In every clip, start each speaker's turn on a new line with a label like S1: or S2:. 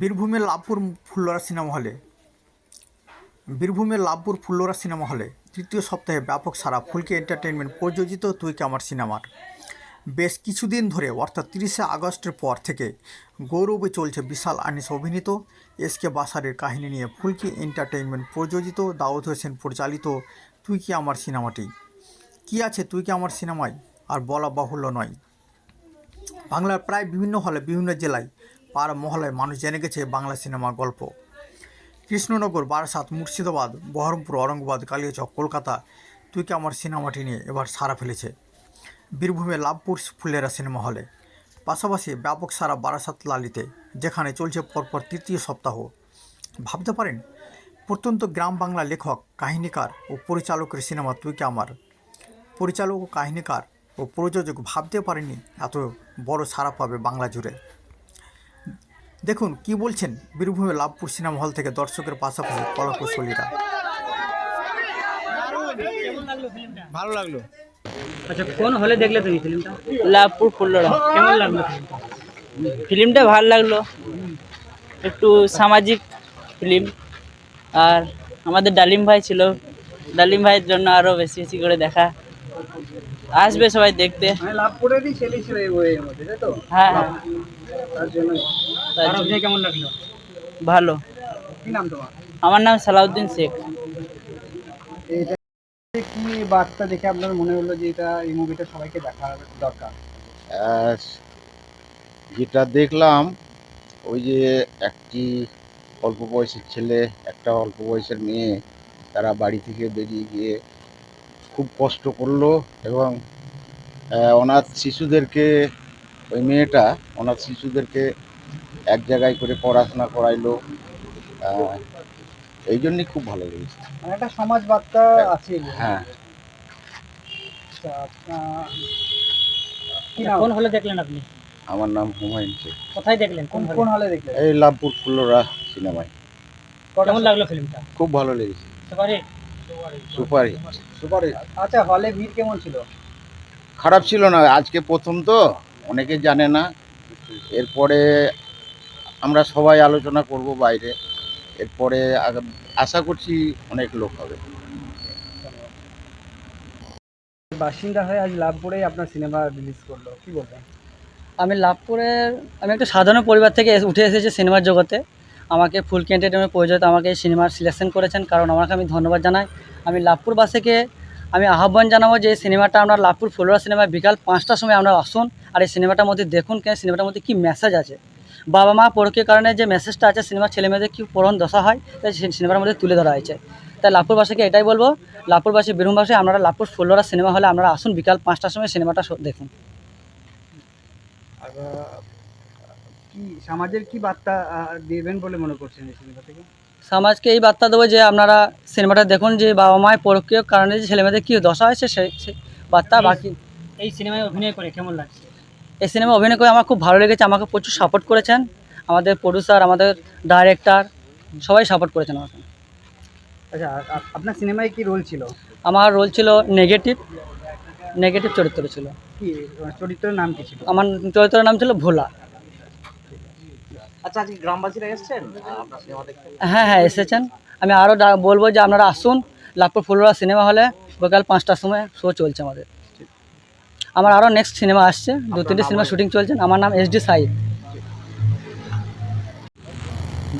S1: বীরভূমের লাভপুর ফুল্লরা সিনেমা হলে, বীরভূমের লাভপুর ফুল্লরা সিনেমা হলে তৃতীয় সপ্তাহে ব্যাপক সারা ফুলকে এন্টারটেনমেন্ট প্রযোজিত তুই কে আমার সিনেমার। বেশ কিছুদিন ধরে, অর্থাৎ তিরিশে আগস্টের পর থেকে গৌরবে চলছে বিশাল আনিস অভিনীত এস কে বাসারের কাহিনী নিয়ে ফুলকি এন্টারটেনমেন্ট প্রযোজিত দাউদ হোসেন পরিচালিত তুই কি আমার সিনেমাটি। কী আছে তুই কি আমার সিনেমায়? আর বলা বাহুল্য নয়। বাংলার প্রায় বিভিন্ন হলে, বিভিন্ন জেলায় পাড়া মহলায় মানুষ জেনে গেছে বাংলা সিনেমার গল্প। কৃষ্ণনগর, বারাসাত, মুর্শিদাবাদ, বহরমপুর অরঙ্গাবাদ কালিয়াচক, কলকাতা, তুই কি আমার সিনেমাটি নিয়ে এবার সারা ফেলেছে? বীরভূমে লাভপুর ফুলেরা সিনেমা হলে। পাশাপাশি ব্যাপক সারা বারাসাত লালিতে, যেখানে চলছে পরপর তৃতীয় সপ্তাহ। ভাবতে পারেন, প্রত্যন্ত গ্রাম বাংলা লেখক, কাহিনীকার ও পরিচালকের সিনেমা তুই কি আমার? পরিচালক ও কাহিনীকার ও প্রযোজক ভাবতে পারেনি এত বড় সারা পাবে বাংলা জুড়ে। দেখুন কি বলছেন? বীরভূমে লাভপুর সিনেমা হল থেকে দর্শকের পাশাপাশি কলাকুশলীরা।
S2: ভালো লাগল।
S3: আচ্ছা কোন হলে দেখলে তুমি ফিল্মটা?
S4: লাভপুর ফুল্লরা
S3: কেমন লাগল ফিল্মটা?
S4: ফিল্মটা ভালো লাগল। একটু সামাজিক ফিল্ম। আর আমাদের ডালিম ভাই ছিল। ডালিম ভাইয়ের জন্য আরও বেশি বেশি করে দেখা। আসবে সবাই দেখতে।
S2: মানে লাভপুরেরই ছেলে ছিল এই বইয়ের মধ্যে তাই তো?
S4: হ্যাঁ হ্যাঁ।
S3: কেমন লাগল?
S4: ভালো।
S2: কি নাম তোমার?
S4: আমার নাম সালাউদ্দিন শেখ।
S2: কি বার্তা দেখে আপনার মনে হলো যে এটা এই মুভিটা সবাইকে দেখা দরকার?
S5: যেটা দেখলাম ওই যে একটি অল্প বয়সের ছেলে একটা অল্প বয়সের মেয়ে তারা বাড়ি থেকে বেরিয়ে গিয়ে খুব কষ্ট করল এবং অনাথ শিশুদেরকে ওই মেয়েটা ওনার শিশুদেরকে এক জায়গায় করে পড়াশোনা করাইলো। এই জন্যই খুব ভালো লেগেছে।
S2: মানে একটা সমাজ বার্তা আছে
S5: হ্যাঁ।
S2: আচ্ছা, আপনার- কি
S3: আচ্ছা,
S2: নাম?
S3: কোন হলে দেখলেন আপনি?
S5: আমার নাম হুমায়ুন শেখ।
S3: কোথায় দেখলেন? কোন
S2: কোন
S3: হলে?
S2: দেখলেন?
S5: এই লাভপুর ফুল্লরা সিনেমায়।
S3: কেমন লাগল ফিল্মটা?
S5: খুব ভালো লেগেছে।
S3: সবারই
S5: সুপারই
S2: সুপার। আচ্ছা হলে ভিড় কেমন ছিল?
S5: খারাপ ছিল না আজকে প্রথম তো। অনেকে জানে না। এরপরে আমরা সবাই আলোচনা করব বাইরে। এরপরে আশা করছি অনেক লোক হবে।
S2: বাসিন্দা হয়ে আজ লাভপুরেই আপনার সিনেমা রিলিজ করল কি বলবেন?
S4: আমি লাভপুরের আমি একটা সাধারণ পরিবার থেকে এসে- উঠে এসেছি সিনেমার জগতে। আমাকে ফুল এন্টারটেনমেন্ট পরিচালিত আমাকে সিনেমার সিলেকশন করেছেন কারণ আমাকে আমি ধন্যবাদ জানাই। আমি লাভপুর লাভপুরবাসীকে আমি আহ্বান জানাব যে এই সিনেমাটা আমরা লাভপুর ফুলরা সিনেমা বিকাল পাঁচটার সময় আমরা আসুন আর এই সিনেমাটার মধ্যে দেখুন কেন, সিনেমাটার মধ্যে কী মেসেজ আছে। বাবা মা পরকীয় কারণে যে মেসেজটা আছে সিনেমার ছেলে মেয়েদের কী পরণ দশা হয়, তাই সিনেমার মধ্যে তুলে ধরা হয়েছে। তাই লাভপুরবাসীকে এটাই বলব, লাভপুরবাসী, বীরভূমবাসী, আপনারা লাভপুর ফুলরা সিনেমা হলে আপনারা আসুন বিকাল পাঁচটার সময় সিনেমাটা দেখুন।
S2: কি সমাজের কি বার্তা দেবেন বলে মনে করছেন এই সিনেমা থেকে?
S4: সমাজকে এই বার্তা দেবো যে আপনারা সিনেমাটা দেখুন যে বাবা মায়ের পরকীয় কারণে যে ছেলেমেয়েদের কী দশা হয়েছে সেই সেই বার্তা বাকি
S3: এই সিনেমায় অভিনয় করে কেমন লাগছে?
S4: এই সিনেমা অভিনয় করে আমার খুব ভালো লেগেছে আমাকে প্রচুর সাপোর্ট করেছেন। আমাদের প্রডিউসার আমাদের ডাইরেক্টর সবাই সাপোর্ট করেছেন আমাকে।
S2: আচ্ছা আপনার সিনেমায় কি রোল ছিল?
S4: আমার রোল ছিল নেগেটিভ নেগেটিভ চরিত্র ছিল।
S2: কি চরিত্রের নাম কি ছিল?
S4: আমার চরিত্রের নাম ছিল ভোলা।
S6: আচ্ছা আজকে গ্রামবাসীরা এসেছেন? আপনার সিনেমা দেখতে?
S4: হ্যাঁ হ্যাঁ এসেছেন। আমি আরও বলব যে আপনারা আসুন লাভপুর ফুলরা সিনেমা হলে বিকাল পাঁচটার সময় শো চলছে আমাদের। আমার আরও নেক্সট সিনেমা আসছে দু তিনটে সিনেমা শুটিং চলছে আমার নাম এস ডি সাইদ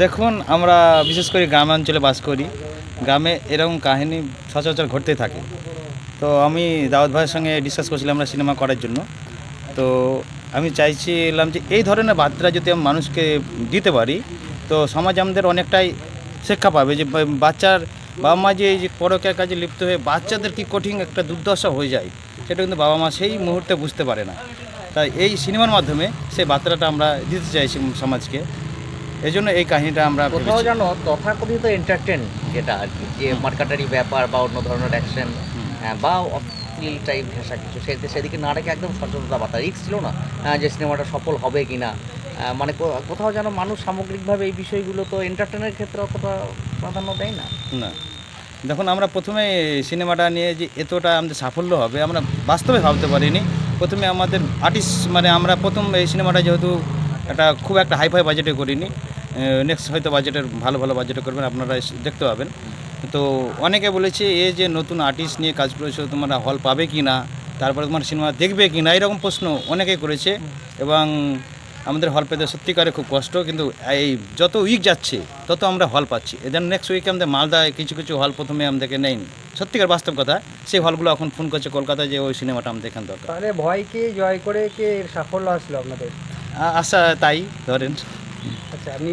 S7: দেখুন আমরা বিশেষ করে গ্রামাঞ্চলে বাস করি। গ্রামে এরকম কাহিনী সচরাচর ঘটতে থাকে। তো আমি দাউদ ভাইয়ের সঙ্গে ডিসকাস করছিলাম আমরা সিনেমা করার জন্য। তো আমি চাইছিলাম যে এই ধরনের বার্তা যদি আমি মানুষকে দিতে পারি তো সমাজ আমাদের অনেকটাই শিক্ষা পাবে যে বাচ্চার বাবা মা যে এই যে পরকের কাজে লিপ্ত হয়ে বাচ্চাদের কি কঠিন একটা দুর্দশা হয়ে যায় সেটা কিন্তু বাবা মা সেই মুহূর্তে বুঝতে পারে না। তাই এই সিনেমার মাধ্যমে সেই বার্তাটা আমরা দিতে চাইছি সমাজকে। এই জন্য এই কাহিনীটা আমরা
S6: কোথাও। জানো তথাকথিত এন্টারটেন যেটা আর কি যে মার্কাটারি ব্যাপার বা অন্য ধরনের অ্যাকশন বা অশ্লীল টাইপ ঘেঁষা কিছু। সেদিকে না রেখে একদম সচেতনতা বার্তা। রিক্স ছিল না যে সিনেমাটা সফল হবে কি না মানে কোথাও যেন মানুষ সামগ্রিকভাবে এই বিষয়গুলো তো এন্টারটেনের ক্ষেত্রে অতটা প্রাধান্য দেয় না।
S7: না। দেখুন, আমরা প্রথমে সিনেমাটা নিয়ে যে এতটা আমাদের সাফল্য হবে, আমরা বাস্তবে ভাবতে পারিনি। প্রথমে আমাদের আর্টিস্ট মানে আমরা প্রথম এই সিনেমাটা যেহেতু একটা খুব একটা হাইফাই বাজেটে করিনি। নেক্সট হয়তো বাজেটের ভালো ভালো বাজেটে করবেন, আপনারা দেখতে পাবেন। তো অনেকে বলেছে এ যে নতুন আর্টিস্ট নিয়ে কাজ করেছ তোমরা হল পাবে কি না তারপরে তোমার সিনেমা দেখবে কি না এরকম প্রশ্ন অনেকেই করেছে এবং আমাদের হল পেতে সত্যিকারে খুব কষ্ট কিন্তু এই যত উইক যাচ্ছে তত আমরা হল পাচ্ছি। এদের নেক্সট উইকে আমাদের মালদায় কিছু কিছু হল প্রথমে আমাদেরকে নেয়নি। সত্যিকার বাস্তব কথা সেই হলগুলো এখন ফোন করছে কলকাতায় যে ওই সিনেমাটা আমাদের এখানে দরকার।
S2: তাহলে ভয়কে জয় করে কে এর সাফল্য আসলো আপনাদের?
S7: আশা তাই ধরেন।
S2: আচ্ছা আপনি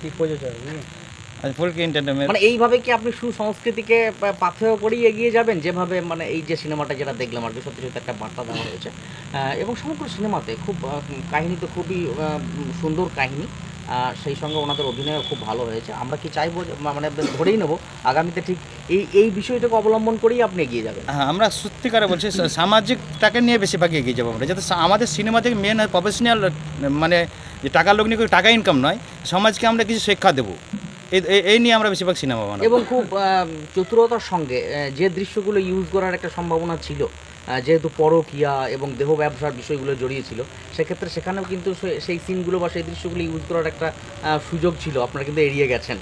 S2: কি প্রযোজক?
S6: মানে এইভাবে কি আপনি সুসংস্কৃতিকে পাথেয় এগিয়ে যাবেন? যেভাবে মানে এই যে সিনেমাটা যেটা দেখলাম আর কি সত্যি সত্যি একটা বার্তা দেওয়া হয়েছে। এবং সমগ্র সিনেমাতে খুব কাহিনী তো খুবই সুন্দর কাহিনী। সেই সঙ্গে ওনাদের অভিনয় খুব ভালো হয়েছে। আমরা কি চাইব মানে ধরেই নেব আগামীতে ঠিক এই এই বিষয়টাকে অবলম্বন করেই আপনি এগিয়ে যাবেন?
S7: হ্যাঁ আমরা সত্যিকারে বলছি সামাজিকটাকে নিয়ে বেশিরভাগ এগিয়ে যাব আমরা। যাতে আমাদের সিনেমা থেকে মেন প্রফেশনাল মানে যে টাকা লোক নিয়ে টাকা ইনকাম নয় সমাজকে আমরা কিছু শিক্ষা দেবো। এই নিয়ে আমরা বেশিরভাগ সিনেমা বানাই
S6: এবং খুব চতুরতার সঙ্গে যে দৃশ্যগুলো ইউজ করার একটা সম্ভাবনা ছিল যেহেতু পরকিয়া এবং দেহ ব্যবসার বিষয়গুলো জড়িয়েছিল সেক্ষেত্রে সেখানেও কিন্তু সেই সিনগুলো বা সেই দৃশ্যগুলো ইউজ করার একটা সুযোগ ছিল। আপনারা কিন্তু এড়িয়ে গেছেন।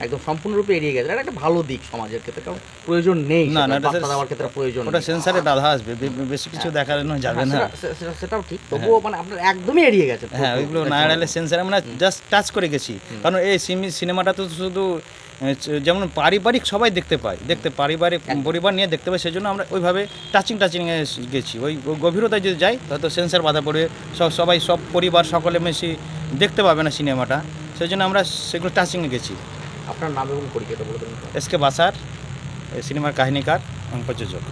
S6: একদম সম্পূর্ণরূপে এড়িয়ে গেছেন। এটা একটা ভালো দিক সমাজের ক্ষেত্রে কারণ প্রয়োজন নেই
S7: না, না,
S6: দেওয়ার ক্ষেত্রে প্রয়োজন
S7: ওটা সেন্সারে বাধা আসবে বেশি কিছু দেখানো যাবে না।
S6: হ্যাঁ, সেটা- সেটাও ঠিক। তবুও মানে আপনারা একদমই এড়িয়ে গেছেন।
S7: হ্যাঁ ওইগুলো না এড়ালে সেন্সারে আমরা জাস্ট টাচ করে গেছি। কারণ এই সিনেমাটা তো শুধু যেমন পারিবারিক সবাই দেখতে পায় দেখতে পারিবারিক পরিবার নিয়ে দেখতে পাই সেই জন্য আমরা ওইভাবে টাচিং টাচিংয়ে গেছি। ওই গভীরতায় যদি যাই হয়তো সেন্সার বাধা পড়বে সব সবাই সব পরিবার সকলে মেশি দেখতে পাবে না সিনেমাটা সেই জন্য আমরা সেগুলো টাচিংয়ে গেছি।
S6: আপনার নাম এবং পরিচয়টা
S7: এস কে বাসার সিনেমার কাহিনীকার এবং প্রযোজক